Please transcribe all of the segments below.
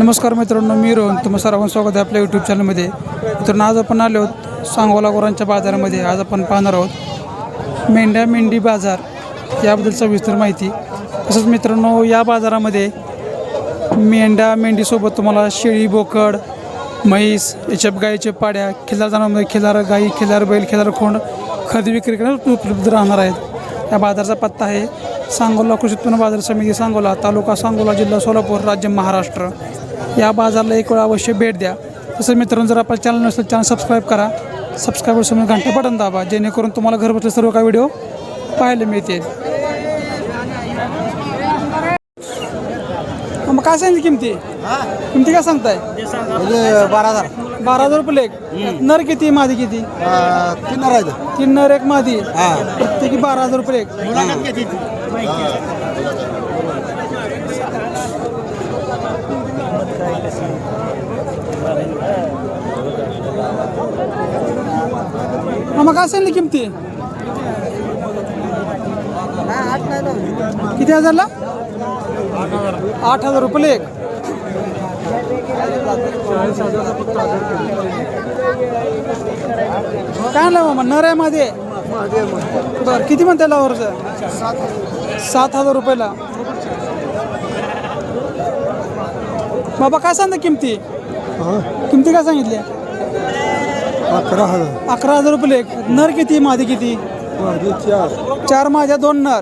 नमस्कार मित्रांनो मी रोहन. तुम्हा सर्वांचं स्वागत आहे आपल्या यूट्यूब चॅनलमध्ये मित्रांनो आज आपण आलो आहोत सांगोला गोरांच्या बाजारामध्ये. आज आपण पाहणार आहोत मेंढ्या मेंढी बाजार याबद्दल सविस्तर माहिती. तसंच मित्रांनो या बाजारामध्ये मेंढ्या मेंढीसोबत तुम्हाला शेळी बोकड म्हैस याच्या गाईच्या पाड्या खिल्लार जाण्यामध्ये खिलार गाई खिलार बैल खिलार खोंड खरेदी विक्री करण्यास उपलब्ध राहणार आहेत. या बाजाराचा पत्ता आहे सांगोला कृषी उत्पन्न बाजार समिती सांगोला तालुका सांगोला जिल्हा सोलापूर राज्य महाराष्ट्र. या बाजारला एक वेळा अवश्य भेट द्या. तसंच मित्रांनो जर आपल्या चॅनल नसेल चॅनल सबस्क्राईब करा. सबस्क्राईबर समोर घंटा बटन दाबा जेणेकरून तुम्हाला घरबसल्या सर्व काही व्हिडिओ पाहायला मिळतील. मग काय सांगितली किमती? किमती काय सांगताय? म्हणजे बारा हजार. बारा हजार रुपये लेख नर किती मादी किती? तीन राहायचं तीन नर एक मादी. हा. प्रत्येकी बारा हजार रुपये लेख मग काय सांगितली किमती? किती हजारला? आठ हजार रुपये लेख काय आणलं मामा? नर आहे मध्ये बरं किती म्हणते लावरचं? सात हजार रुपयाला. बाबा काय सांगता किमती? किमती काय सांगितली अकरा हजार. अकरा हजार रुपये. लेख नर किती? मादी किती? चार. चार माझ्या दोन नर.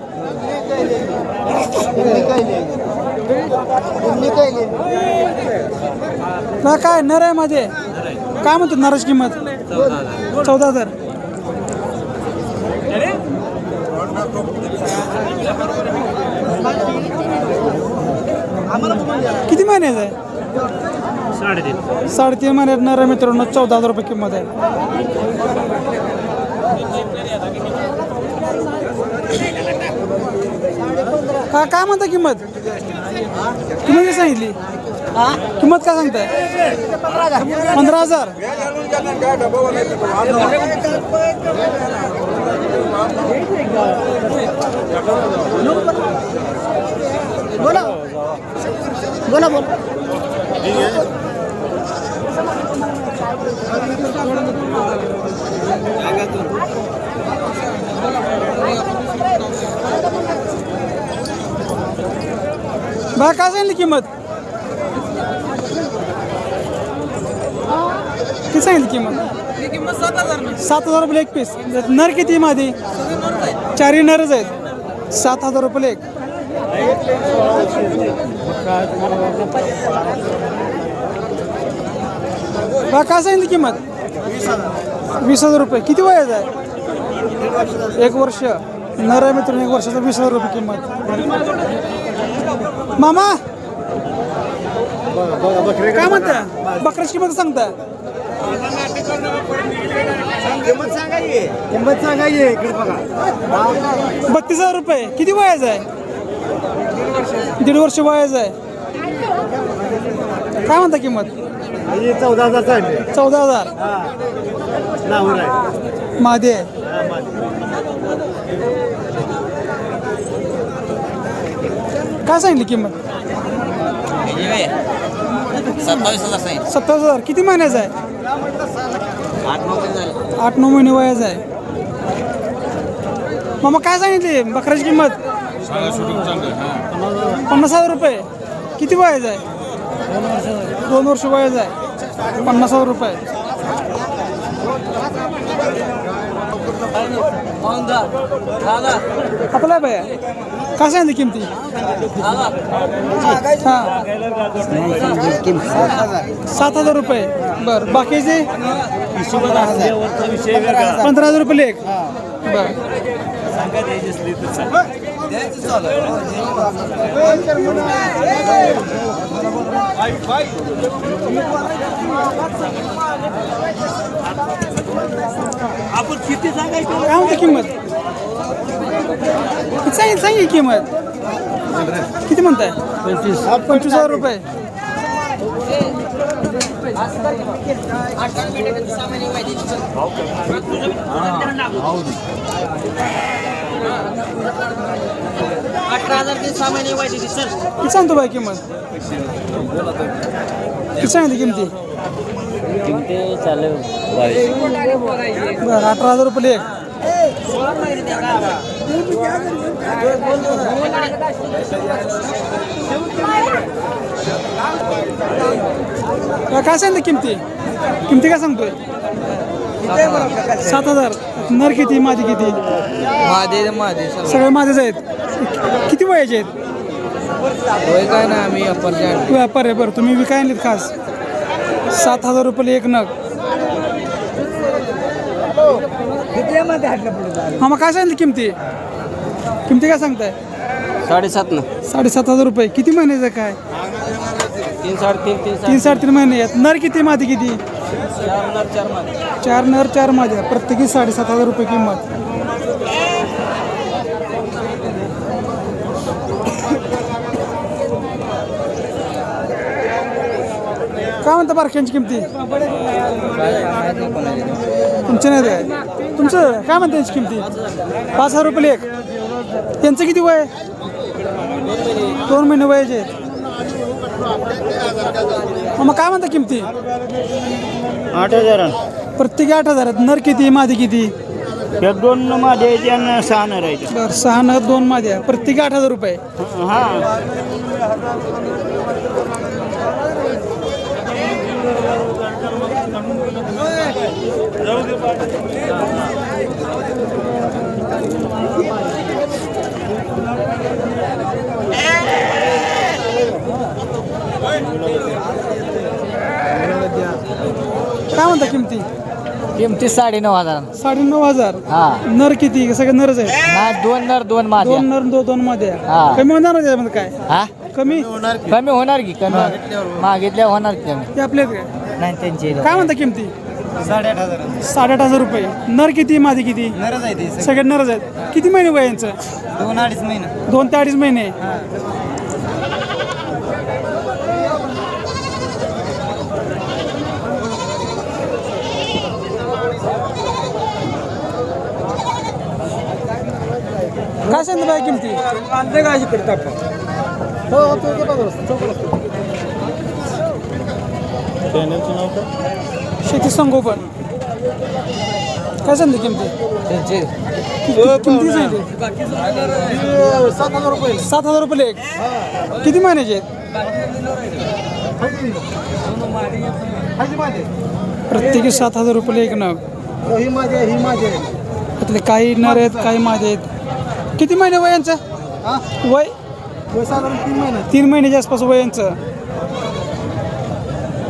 ना काय? नर आहे माझे काय म्हणतो नराची किंमत? चौदा हजार. किती महिन्याचं आहे साडेतीन. साडेतीन महिन्यात नर आहे मित्रांनो चौदा हजार रुपये किंमत आहे. का काय म्हणता किंमत? किंमत काय सांगितली? किंमत काय सांगताय? पंधरा हजार. बोला. बोला बोला. बा काय सांगितली किंमत? किती सांगितली किंमत? सात हजार रुपये एक पीस नर किती माझी चारही नरच आहेत. सात हजार रुपये एक. बा काय सांगितली किंमत? वीस हजार रुपये. किती वयाचं आहे? एक वर्ष. नर आहे मित्रांनो एक वर्षाचा वीस हजार रुपये किंमत. मामा! काय म्हणता? बकऱ्याची किंमत सांगता? किंमत सांगायची. बत्तीस हजार रुपये. किती वयाचं आहे? दीड वर्ष वयाचं आहे. काय म्हणता किंमत? म्हणजे चौदा हजार चौदा हजार. मादी आहे. काय सांगितली किंमत? सत्तावीस हजार सत्तावीस हजार. किती महिन्याचं आहे? आठ नऊ महिने झाले. आठ नऊ महिने वयाचं आहे. मामा काय सांगितली? बकऱ्याची किंमत? पन्नास हजार रुपये? किती वयाचं आहे? दोन वर्ष वयाचं आहे. पन्नास हजार रुपये. आपला भया. काय सांगितली किमती? हां. सात हजार रुपये. बरं बाकीचे? पंधरा हजार रुपये लेख. बरं. आपण किती सांगायचं? काय म्हणते किंमत. किती सांगितली सांगितली किंमत. किती म्हणताय? पंचवीस. पंचवीस हजार रुपये. अठरा हजार ते सहा महिने किती सांगतो बाई किंमत? किती सांगितली किमती? बरं अठरा हजार रुपये एक. काय सांगितलं किमती? किमती काय सांगतोय? सात हजार. नर किती मादी किती? माझे माझे सगळे. माझेच आहेत. किती वयाचे आहेत? होय काय ना आम्ही अप्पर व्यापार आहे बरं. तुम्ही विकाय आणलीत खास? सात हजार रुपये एक नग. हा मग काय सांगितलं किमती? किमती काय सांगताय? साडेसात ना. साडेसात हजार रुपये. किती महिन्याचं काय? तीन साडेतीन तीन तीन साडेतीन महिने आहेत. नर किती मादी किती? चार नर चार माझे चार नर चार प्रत्येकी साडेसात हजार रुपये किंमत. काय म्हणता बारक्यांची किमती? तुमच्या नाही काय तुमचं काय म्हणता यांची किमती? पाच हजार रुपये एक. त्यांचं किती वय? दोन महिने वयाचे आहेत. मग काय म्हणता किमती? आठ हजार. प्रत्येकी आठ हजार आहेत. नर किती मादी किती? एक दोन आणि सहा नर बरं सहा नर दोन माद्या प्रत्येकी आठ हजार रुपये. हा. काय म्हणता किमती? किमती साडे नऊ हजार. साडे नऊ हजार. हा. नर किती? सगळे नरच आहे दोन नर दोन माझ्या दोन नर दो दोन माद्या. हा. कमी होणार नाही त्याच्यामध्ये काय? हा? कमी? कमी होणार की? कमी मागितल्या होणार की कमी? ते आपले काय नाही त्यांची काय म्हणता किमती? साडेआठ हजार. साडेआठ हजार रुपये. नर किती मादी किती? नरच आहे ते सगळे. नरच आहेत. किती महिने वय यांचं? दोन अडीच महिना. दोन ते अडीच महिने. सांगता बाय किमती? आणते का इकडे टाका हो तो चॅनलचं नाव काय? शेती संगोपन. काय सांगते किमती? त्यांचे. किती- किमती सांगते सात हजार रुपये सात हजार रुपये एक. किती महिन्याचे आहेत? प्रत्येकी सात हजार रुपये एक नग. ही माझे ही माझे त्यातले काही नर आहेत काही माझे आहेत. किती महिने वय यांचं? वय? साधारण तीन महिने. तीन महिन्याच्या आसपास वय यांचं.